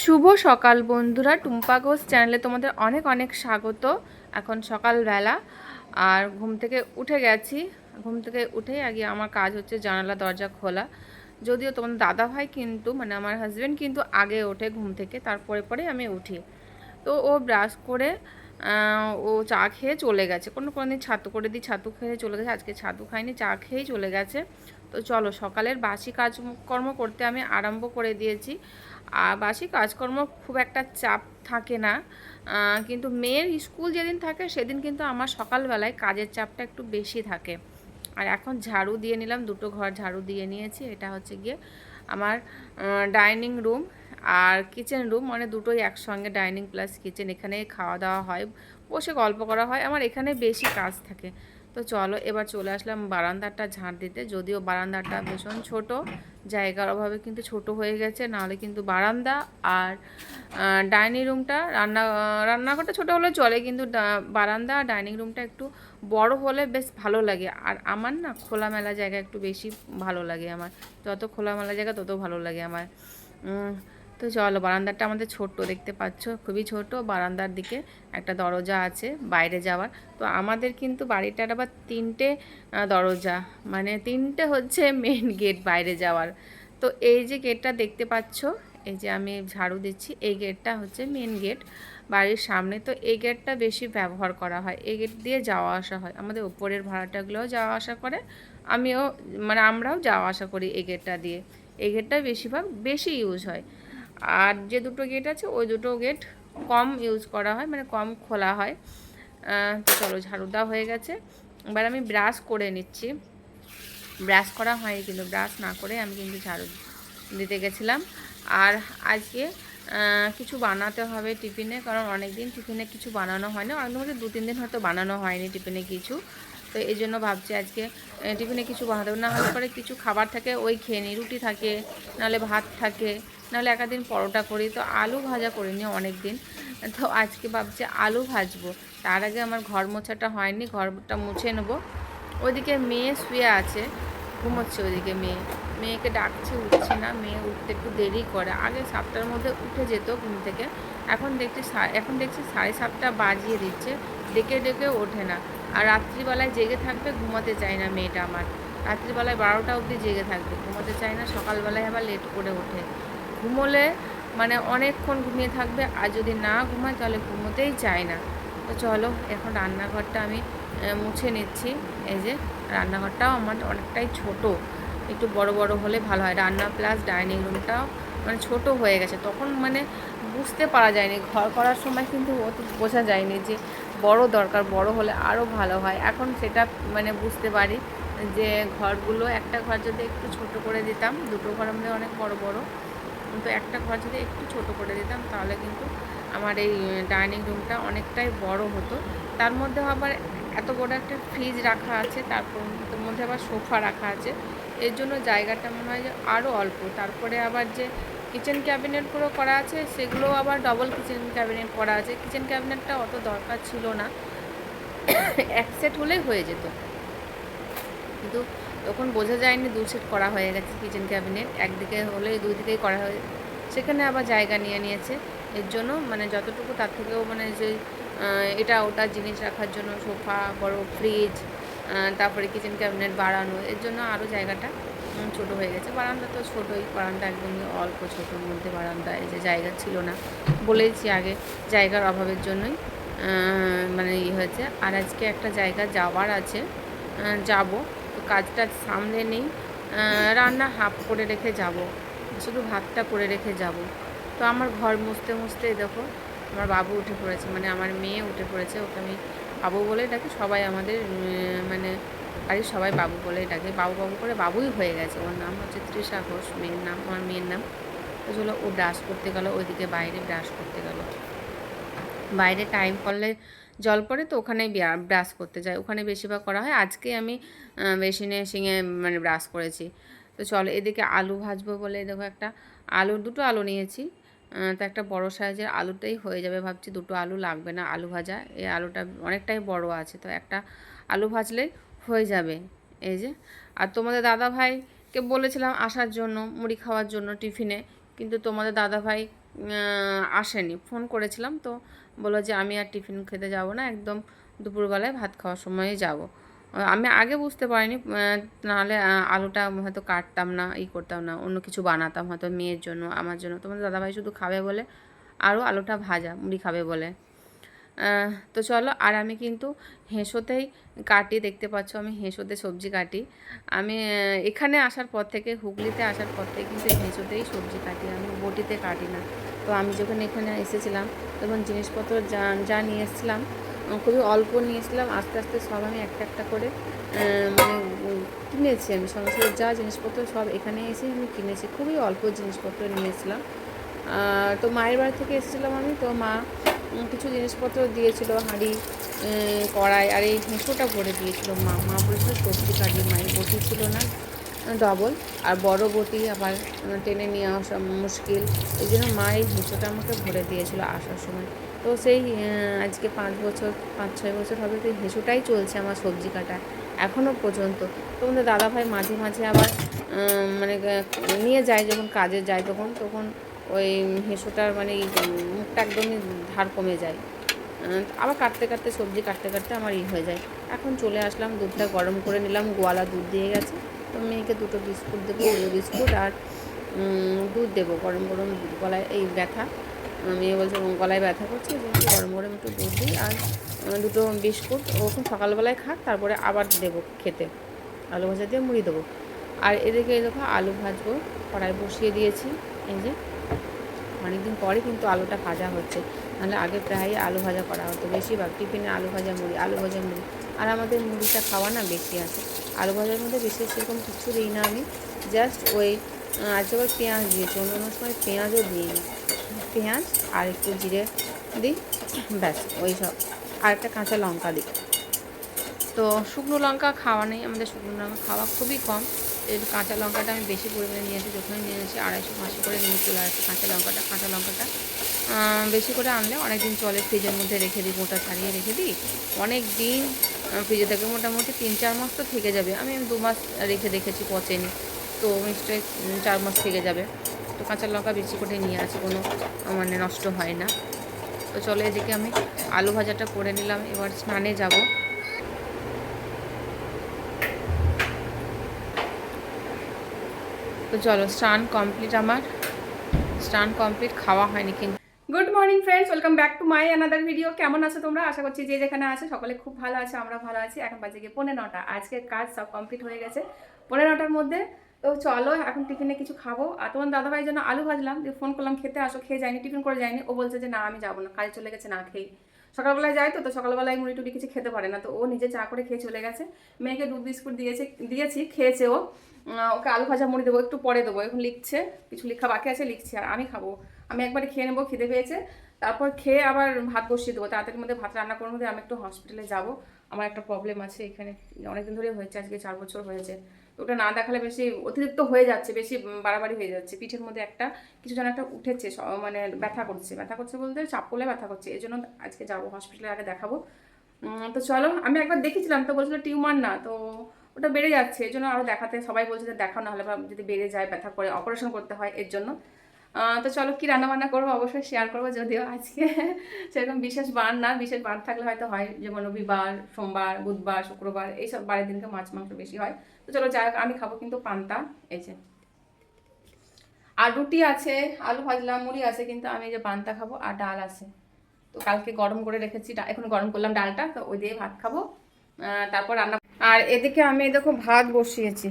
শুভ সকাল বন্ধুরা। টুম্পা ঘোষ চ্যানেলে তোমাদের অনেক অনেক স্বাগত। এখন সকালবেলা, আর ঘুম থেকে উঠে গেছি। ঘুম থেকে উঠেই আগে আমার কাজ হচ্ছে জানালা, দরজা খোলা। যদিও তোমাদের দাদা ভাই কিন্তু মানে আমার হাজব্যান্ড কিন্তু আগে ওঠে ঘুম থেকে, তারপরে পরে আমি উঠি। তো ও ব্রাশ করে ও চা খেয়ে চলে গেছে। কোনো কোনো দিন ছাতু করে দিই, ছাতু খেয়ে চলে গেছে। আজকে ছাতু খাইনি, চা খেয়েই চলে গেছে। তো চলো, সকালের বাসি কাজকর্ম করতে আমি আরম্ভ করে দিয়েছি। আর বাসি কাজকর্ম খুব একটা চাপ থাকে না। কিন্তু মেয়ের স্কুল যেদিন থাকে সেদিন কিন্তু আমার সকালবেলায় কাজের চাপটা একটু বেশি থাকে। আর এখন ঝাড়ু দিয়ে নিলাম, দুটো ঘর ঝাড়ু দিয়ে নিয়েছি, এটা হচ্ছে গিয়ে আমার ডাইনিং রুম আর কিচেন রুম মানে দুটোই একসঙ্গে ডাইনিং প্লাস কিচেন, এখানে খাওয়া দাওয়া হয়, বসে গল্প করা হয়, আমার এখানে বেশি কাজ থাকে। তো চলো এবার চলে আসলাম বারান্দাটা ঝাঁট দিতে, যদিও বারান্দাটা ভীষণ ছোট জায়গার অভাবে কিন্তু ছোট হয়ে গেছে, নাহলে কিন্তু বারান্দা আর ডাইনিং রুমটা রান্না, রান্নাঘরটা ছোটো হলে চলে কিন্তু বারান্দা আর ডাইনিং রুমটা একটু বড় হলে বেশ ভালো লাগে। আর আমার না খোলামেলা জায়গা একটু বেশি ভালো লাগে আমার, যত খোলামেলা জায়গা তত ভালো লাগে আমার। তো চলো, বারান্দাটা আমাদের ছোট্ট দেখতে পাচ্ছ, খুবই ছোট বারান্দার দিকে একটা দরজা আছে, বাইরে যাওয়ার। তো আমাদের কিন্তু বাড়িটার আবার তিনটে দরজা। মানে তিনটে হচ্ছে মেন গেট বাইরে যাওয়ার। তো এই যে গেটটা দেখতে পাচ্ছ, এই যে আমি ঝাড়ু দিচ্ছি, এই গেটটা হচ্ছে মেন গেট বাড়ির সামনে। তো এই গেটটা বেশি ব্যবহার করা হয়। এই গেট দিয়ে যাওয়া আসা হয়। আমাদের উপরের ভাড়াটাগুলোও যাওয়া আসা করে। আমিও মানে আমরাও যাওয়া আসা করি এই গেটটা দিয়ে। এই গেটটা বেশিরভাগ, বেশি ইউজ হয়। আর যে দুটো গেট আছে, ওই দুটো গেট কম ইউজ করা হয় মানে কম খোলা হয়। তো চলো ঝাড়ু দেওয়া হয়ে গেছে। এবার আমি ব্রাশ করে নিচ্ছি। ব্রাশ করা হয়নি কিন্তু ব্রাশ না করে আমি কিন্তু ঝাড়ু দিতে গেছিলাম। আর আজকে কিছু বানাতে হবে টিফিনে, কারণ অনেক দিন টিফিনে কিছু বানানো হয় না অনেক মধ্যে দু তিন দিন হয়তো বানানো হয়নি টিফিনে কিছু। তো এই জন্য ভাবছি আজকে টিফিনে কিছু বানাতে না হলে পরে কিছু খাবার থাকে, ওই খেয়ে নিই। রুটি থাকে, নাহলে ভাত থাকে। নাহলে একাদিন পরোটা করি। তো আলু ভাজা করিনি অনেক দিন তো আজকে ভাবছি আলু ভাজবো। তার আগে আমার ঘর মোছাটা হয়নি, ঘরটা মুছে নেব। ওইদিকে মেয়ে শুয়ে আছে, ঘুমোচ্ছে ওইদিকে মেয়ে। মেয়েকে ডাকছে, উঠছে না। মেয়ে উঠতে একটু দেরি করে। আগে সাতটার মধ্যে উঠে যেত ঘুম থেকে। এখন দেখছি এখন দেখছি সাড়ে সাতটা বাজিয়ে দিচ্ছে। ডেকে ডেকে ওঠে না। আর রাত্রিবেলায় জেগে থাকবে, ঘুমাতে চায় না মেয়েটা আমার। রাত্রিবেলায় বারোটা অবধি জেগে থাকবে, ঘুমাতে চায় না। সকালবেলায় আবার লেট করে ওঠে। ঘুমোলে মানে অনেকক্ষণ ঘুমিয়ে থাকবে আর যদি না ঘুমায় তাহলে ঘুমোতেই চায় না। তো চলো, এখন রান্নাঘরটা আমি মুছে নিচ্ছি। এই যে, রান্নাঘরটাও আমার অনেকটাই ছোট। একটু বড় বড় হলে ভালো হয়। রান্না প্লাস ডাইনিং রুমটাও মানে ছোট হয়ে গেছে। তখন মানে বুঝতে পারা যায়নি। ঘর করার সময় কিন্তু অত বোঝা যায়নি যে বড় দরকার, বড় হলে আরও ভালো হয়। এখন সেটা মানে বুঝতে পারি যে ঘরগুলো, একটা ঘর যদি একটু ছোট করে দিতাম, দুটো ঘর আমাদের অনেক বড় বড়। কিন্তু একটা ঘর যদি একটু ছোট করে দিতাম, তাহলে কিন্তু আমার এই ডাইনিং রুমটা অনেকটাই বড় হতো। তার মধ্যে আবার এত বড় একটা ফ্রিজ রাখা আছে তারপর তার মধ্যে আবার সোফা রাখা আছে। এর জন্য জায়গাটা মনে হয় যে আরও অল্প। তারপরে আবার যে কিচেন ক্যাবিনেটগুলো করা আছে সেগুলো আবার ডবল কিচেন ক্যাবিনেট করা আছে। কিচেন ক্যাবিনেটটা অত দরকার ছিল না। এক সেট হলেই হয়ে যেত। কিন্তু তখন বোঝা যায়নি দু সেট করা হয়ে গেছে কিচেন ক্যাবিনেট একদিকে হলে দুই দিকেই করা হয়ে। সেখানে আবার জায়গা নিয়ে নিয়েছে। এর জন্য মানে যতটুকু তার থেকেও মানে যে এটা ওটা জিনিস রাখার জন্য সোফা, বড় ফ্রিজ তারপরে কিচেন ক্যাবিনেট বাড়ানো। এর জন্য আরও জায়গাটা ছোট হয়ে গেছে। বারান্দা তো ছোটোই, বারান্দা একদমই অল্প ছোটোর মধ্যে বারান্দা, এই যে জায়গা ছিল না। বলেইছি আগে জায়গার অভাবের জন্যই মানে ইয়ে হয়েছে। আর আজকে একটা জায়গা যাওয়ার আছে যাব। তো কাজটা সামলে নেই। রান্না হাফ করে রেখে যাব। শুধু ভাতটা করে রেখে যাব। তো আমার ঘর মুছতে মুছতে দেখো, আমার বাবু উঠে পড়েছে। মানে আমার মেয়ে উঠে পড়েছে, ওকে আমি বাবু বলে ডাকি সবাই আমাদের মানে বাড়ির সবাই বাবু বলে ডাকে বাবু বাবু করে বাবুই হয়ে গেছে। ওর নাম হচ্ছে তৃষা ঘোষ, মেয়ের নাম, আমার মেয়ের নাম। ও ব্রাশ করতে গেলো, ওইদিকে বাইরে ব্রাশ করতে গেল। বাইরে টাইম করলে জল পড়ে তো ওখানেই ব্রাশ করতে যায় ওখানে বেশিরভাগ করা হয়। আজকে আমি বেসিনে শিঙে মানে ব্রাশ করেছি। তো চলো, এদিকে আলু ভাজবো বলে দেখো একটা আলু, দুটো আলু নিয়েছি। তো একটা বড় সাইজের আলুটাই হয়ে যাবে ভাবছি। দুটো আলু লাগবে না আলু ভাজা। এই আলুটা অনেকটাই বড় আছে। তো একটা আলু ভাজলেই হয়ে যাবে। এই যে, আর তোমাদের দাদা ভাইকে বলেছিলাম আসার জন্য, মুড়ি খাওয়ার জন্য টিফিনে। কিন্তু তোমাদের দাদা ভাই আসেনি। ফোন করেছিলাম তো বলল যে আমি আর টিফিন খেতে যাব না, একদম দুপুরবেলায় ভাত খাওয়ার সময়ে যাব। আমি আগে বুঝতে পারিনি নাহলে আলুটা হয়তো কাটতাম না, ই করতাম না, অন্য কিছু বানাতাম হয়তো মেয়ের জন্য, আমার জন্য। তোমার দাদাভাই শুধু খাবে বলে, আরও আলুটা ভাজা, মুড়ি খাবে বলে। তো চলো, আর আমি কিন্তু হেঁসোতেই কাটি দেখতে পাচ্ছ, আমি হেঁসোতে সবজি কাটি। আমি এখানে আসার পর থেকে, হুগলিতে আসার পর থেকে কিন্তু হেঁসোতেই সবজি কাটি, আমি বটিতে কাটি না। তো আমি যখন এখানে এসেছিলাম, তখন জিনিসপত্র যা যা নিয়ে এসেছিলাম খুবই অল্প নিয়ে এসেছিলাম, আস্তে আস্তে সব আমি একটা একটা করে মানে কিনেছি আমি সংসারের যা জিনিসপত্র সব এখানে এসে আমি কিনেছি, খুবই অল্প জিনিসপত্র নিয়ে এসেছিলাম। তো মায়ের বাড়ি থেকে এসেছিলাম আমি, তো মা কিছু জিনিসপত্র দিয়েছিল, হাঁড়ি কড়াই, আর এই হেঁসোটা ভরে দিয়েছিল মা। মা বলেছিল সবজি কাটি মায়ের বটি ছিল না, ডবল। আর বড় বটি আবার টেনে নিয়ে আসা মুশকিল। এই জন্য মা এই হেঁসোটা আমাকে ভরে দিয়েছিল আসার সময়। তো সেই আজকে পাঁচ বছর, পাঁচ ছয় বছর হবে, তো এই হেঁসোটাই চলছে আমার সবজি কাটা এখনও পর্যন্ত। তোমাদের দাদাভাই মাঝে মাঝে আবার মানে নিয়ে যায় যখন, কাজে যায় তখন তখন ওই হেঁসোটার মানে এই একদমই ধার কমে যায়। আবার কাটতে কাটতে, সবজি কাটতে কাটতে আমার ই হয়ে যায়। এখন চলে আসলাম, দুধটা গরম করে নিলাম, গোয়ালা দুধ দিয়ে গেছে। তো মেয়েকে দুটো বিস্কুট দেবো, ওরিও বিস্কুট আর দুধ দেবো, গরম গরম দুধ গলায়, এই ব্যথা। মেয়ে বলছে গলায় ব্যথা করছে গরম গরম একটু দুধ দিই আর দুটো বিস্কুট ওরকম সকালবেলায় খাক, তারপরে আবার দেবো খেতে। আলু ভাজা দিয়ে মুড়ি দেবো। আর এদিকে দেখো, আলু ভাজবো, কড়াই বসিয়ে দিয়েছি, এই যে। অনেকদিন পরে কিন্তু আলুটা ভাজা হচ্ছে। নাহলে আগে প্রায় আলু ভাজা করা হতো। বেশিরভাগ টিফিনে আলু ভাজা মুড়ি, আলু ভাজা মুড়ি। আর আমাদের মুড়িটা খাওয়া না বেশি আছে। আলু ভাজার মধ্যে বেশি সেরকম কিছু দিই না আমি। জাস্ট ওই আজকে আবার পেঁয়াজ দিয়েছি। অন্য সময় পেঁয়াজও দিই পেঁয়াজ আর একটু জিরে দিই। ব্যাস, ওই সব। আর একটা কাঁচা লঙ্কা দিই। তো শুকনো লঙ্কা খাওয়া নেই। আমাদের শুকনো লঙ্কা খাওয়া খুবই কম। এই কাঁচা লঙ্কাটা আমি বেশি পরিমাণে নিয়ে আসি যখন নিয়ে আসি আড়াইশো পাঁচশো করে নিয়ে চলে আসি কাঁচা লঙ্কাটা কাঁচা লঙ্কাটা। বেশি করে আনলে অনেক দিন চলে ফ্রিজের মধ্যে রেখে দিই গোটা ছাড়িয়ে রেখে দিই। অনেক দিন ফ্রিজে থেকে মোটামুটি তিন চার মাস তো থেকে যাবে। আমি দু মাস রেখে দেখেছি পচেনি, তো নিশ্চয়ই চার মাস থেকে যাবে। তো কাঁচা লঙ্কা বেশি করে নিয়ে আসি, কোনো মানে নষ্ট হয় না। তো চলো এদিকে আমি আলু ভাজাটা করে নিলাম, এবার স্নানে যাব। তো চলো, স্নান কমপ্লিট আমার। স্নান কমপ্লিট খাওয়া হয়নি কিন্তু। Good morning friends welcome back to my another video কেমন আছো তোমরা? আশা করছি যে যেখানে আছে, সকলে খুব ভালো আছে, আমরা ভালো আছি। এখন বাজে গিয়ে পনেরো নটা। আজকে কাজ সব কমপ্লিট হয়ে গেছে। পনেরো নটার মধ্যে। তো চলো, এখন টিফিনে কিছু খাব। আর তোমার দাদাভাইয়ের জন্য আলু ভাজলাম। দিয়ে ফোন করলাম, খেতে আসো, খেয়ে যায়নি, টিফিন করে যায়নি। ও বলছে যে, না, আমি যাব না। কাজে চলে গেছে, না খেয়ে। সকালবেলায় যায় তো তো সকালবেলায় মুড়ি টুড়ি কিছু খেতে পারে না। তো ও নিজে চা করে খেয়ে চলে গেছে। মেয়েকে দুধ বিস্কুট দিয়েছে, দিয়েছি, খেয়েছে ও। ওকে আলু ভাজা মুড়ি দেবো, একটু পরে দেবো, এখন লিখছে, কিছু লেখা বাকি আছে, লিখছি আর আমি খাব। আমি একবারে খেয়ে নেব, খিদে পেয়েছে। তারপর খেয়ে আবার ভাত বসিয়ে দেবো, তাড়াতাড়ির মধ্যে ভাত রান্না করার মধ্যে আমি একটু হসপিটালে যাব। আমার একটা প্রবলেম আছে, এখানে অনেকদিন ধরে হয়েছে, আজকে চার বছর হয়েছে। তো ওটা না দেখালে বেশি অতিরিক্ত হয়ে যাচ্ছে, বেশি বাড়াবাড়ি হয়ে যাচ্ছে। পিঠের মধ্যে একটা, কিছু যেন একটা উঠেছে মানে ব্যথা করছে। ব্যথা করছে বলতে চাপ করলে ব্যথা করছে, এই জন্য আজকে যাব হসপিটালে আগে দেখাবো। তো চলো, আমি একবার দেখেছিলাম, তো বলছিল টিউমার না, তো ওটা বেড়ে যাচ্ছে, এই জন্য আরও দেখাতে, সবাই বলছে যে দেখাও না হলে বা যদি বেড়ে যায়, ব্যথা করে অপারেশন করতে হয়, এর জন্য। তো চলো কি রান্না বান্না করব? অবশ্যই শেয়ার করব যদিও আজকে। সেরকম বিশেষ বার না, বিশেষ বার থাকলে হয়তো হয়, যেমন রবিবার, সোমবার, বুধবার, শুক্রবার, এইসব বারের দিনকে মাছ, মাংস বেশি হয়। তো চলো যাই আমি খাব কিন্তু পান্তা, এই যে। আর রুটি আছে, আলু ভাজলাম, মুড়ি আছে, কিন্তু আমি যে পান্তা খাব আর ডাল আছে। তো কালকে গরম করে রেখেছি এখন গরম করলাম ডালটা, তো ওই দিয়ে ভাত খাব। তারপর রান্না আর এদিকে আমি এই দেখো ভাত বসিয়েছি।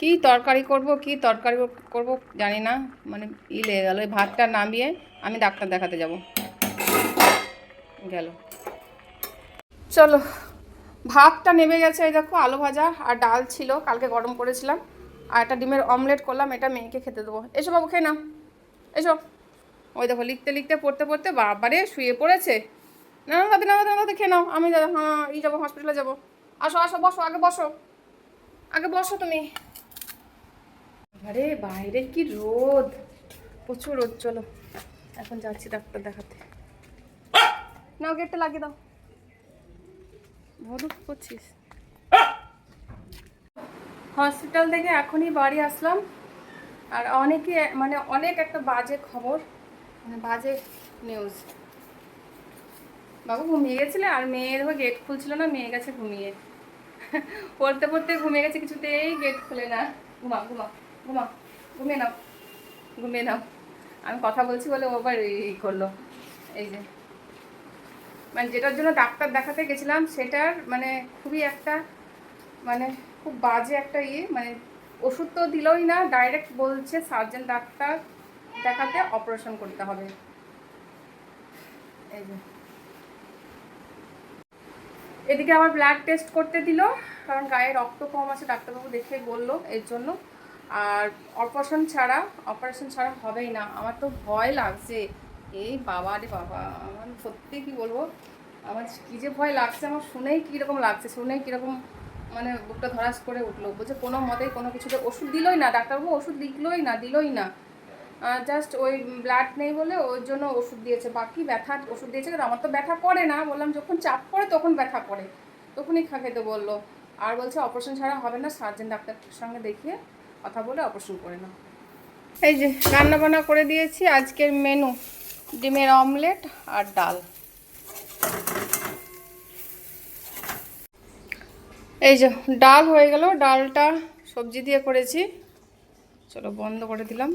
কি তরকারি করব, কি তরকারি করব জানি না মানে ই লেগে গেল, ওই ভাতটা নামিয়ে আমি ডাক্তার দেখাতে যাব। গেল। চলো, ভাতটা নেমে গেছে এই দেখো, আলু ভাজা আর ডাল ছিল, কালকে গরম করেছিলাম। আর একটা ডিমের অমলেট করলাম, এটা মেয়েকে খেতে দেবো। এসো বাবু, খেয়ে নাও। এসো। ওই দেখো, লিখতে লিখতে, পড়তে পড়তে বাবারে শুয়ে পড়েছে। না না দাদি না দাদি দাদি খেয়ে নাও। আমি যাব হ্যাঁ ই যাব হসপিটালে যাব। আসো আসো, বসো, আগে বসো। আগে বসো তুমি। আরে, বাইরে কি রোদ? প্রচুর রোদ, চলো। এখন যাচ্ছি ডাক্তার দেখাতে। নাও, গেটটা লাগিয়ে দাও। ভরুক করছিস হসপিটাল থেকে এখনই বাড়ি আসলাম। আর অনেকে মানে অনেক একটা বাজে খবর মানে বাজে নিউজ বাবু ঘুমিয়ে গেছিলে? আর মেয়ে দেখো গেট খুলছিল না, মেয়ে গেছে ঘুমিয়ে। পড়তে পড়তে ঘুমিয়ে গেছে, কিছুতেই গেট খুলে না। ঘুমা ঘুমা ঘুমা, ঘুমিয়ে নাও ঘুমিয়ে নাও। আমি কথা বলছি বলে ও আবার এই করল। এই যে। মানে যেটার জন্য ডাক্তার দেখাতে গেছিলাম, সেটার মানে খুবই একটা মানে খুব বাজে একটা ইয়ে মানে ওষুধ তো দিলই না ডাইরেক্ট বলছে সার্জন ডাক্তার দেখাতে অপারেশন করতে হবে। এই যে। এদিকে আবার ব্লাড টেস্ট করতে দিল, কারণ গায়ে রক্ত কম আছে, ডাক্তারবাবু দেখে বলল এর জন্য। আর অপারেশন ছাড়া অপারেশন ছাড়া হবেই না। আমার তো ভয় লাগছে। এই বাবা রে বাবা, আমার সত্যি কি বলব? আমার কী যে ভয় লাগছে, আমার শুনেই কীরকম লাগছে, শুনেই কীরকম মানে বুকটা ধরাস করে উঠল। বলছে কোনো মতেই কোনো কিছুতে ওষুধ দিলই না, ডাক্তারবাবু ওষুধ লিখলোই না, দিলই না। জাস্ট ওই ব্লাড নেই বলে ওর জন্য ওষুধ দিয়েছে। বাকি ব্যথা ওষুধ দিয়েছে কিন্তু আমার তো ব্যথা করে না। বললাম, যখন চাপ পড়ে তখন ব্যথা করে তখনই খেতে বলল। আর বলছে অপারেশন ছাড়া হবে না সার্জেন ডাক্তারের সঙ্গে দেখিয়ে কথা বলে অপারেশন করে নাও। এই যে রান্না বান্না করে দিয়েছি। আজকের মেনু ডিমের অমলেট আর ডাল। এই যে, ডাল হয়ে গেল। ডালটা সবজি দিয়ে করেছি। চলো বন্ধ করে দিলাম।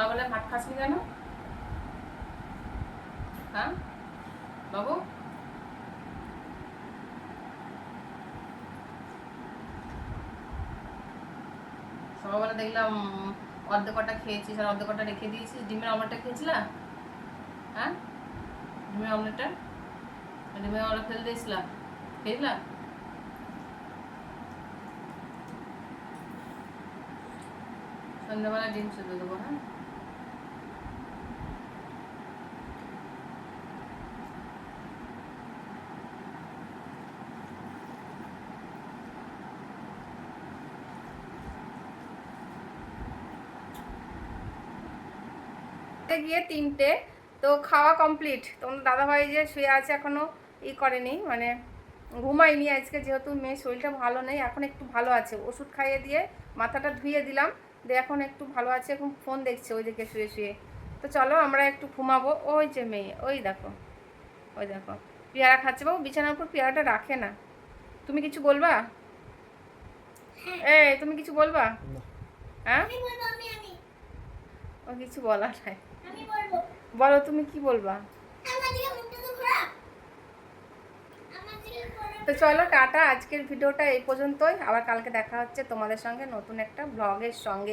সকালবেলা ভাত খাসনি কেন? হ্যাঁ? বাবু? সকালবেলা দেখলাম অর্ধেক কটা খেয়েছিস আর অর্ধেক কটা রেখে দিয়েছিস। ডিমের অমলেটটা খেয়েছিলা? হ্যাঁ? ডিমের অমলেটটা? ডিমের অমলেট ফেলে দিয়েছিলা? খেয়েছিলা? সন্ধ্যাবেলা ডিম সেদ্ধ দেবো হ্যাঁ? তে গিয়ে তিনটে তো খাওয়া কমপ্লিট তোমার দাদাভাই যে শুয়ে আছে এখনও ই করেনি মানে ঘুমাইনি আজকে যেহেতু মেয়ে শরীরটা ভালো নেই এখন একটু ভালো আছে। ওষুধ খাইয়ে দিয়ে মাথাটা ধুয়ে দিলাম দিয়ে এখন একটু ভালো আছে এখন ফোন দেখছে ওই দিকে শুয়ে শুয়ে। তো চলো আমরা একটু ঘুমাবো। ওই যে মেয়ে ওই দেখো ওই দেখো। পেয়ারা খাচ্ছে বাবু বিছানার উপর পেয়ারাটা রাখে না। তুমি কিছু বলবা? এই তুমি কিছু বলবা? হ্যাঁ? ও কিছু বলার নাই। বলো তুমি কি বলবা? তো চলো টাটা। আজকের ভিডিওটা এই পর্যন্তই। আবার কালকে দেখা হচ্ছে তোমাদের সঙ্গে নতুন একটা ব্লগের সঙ্গে।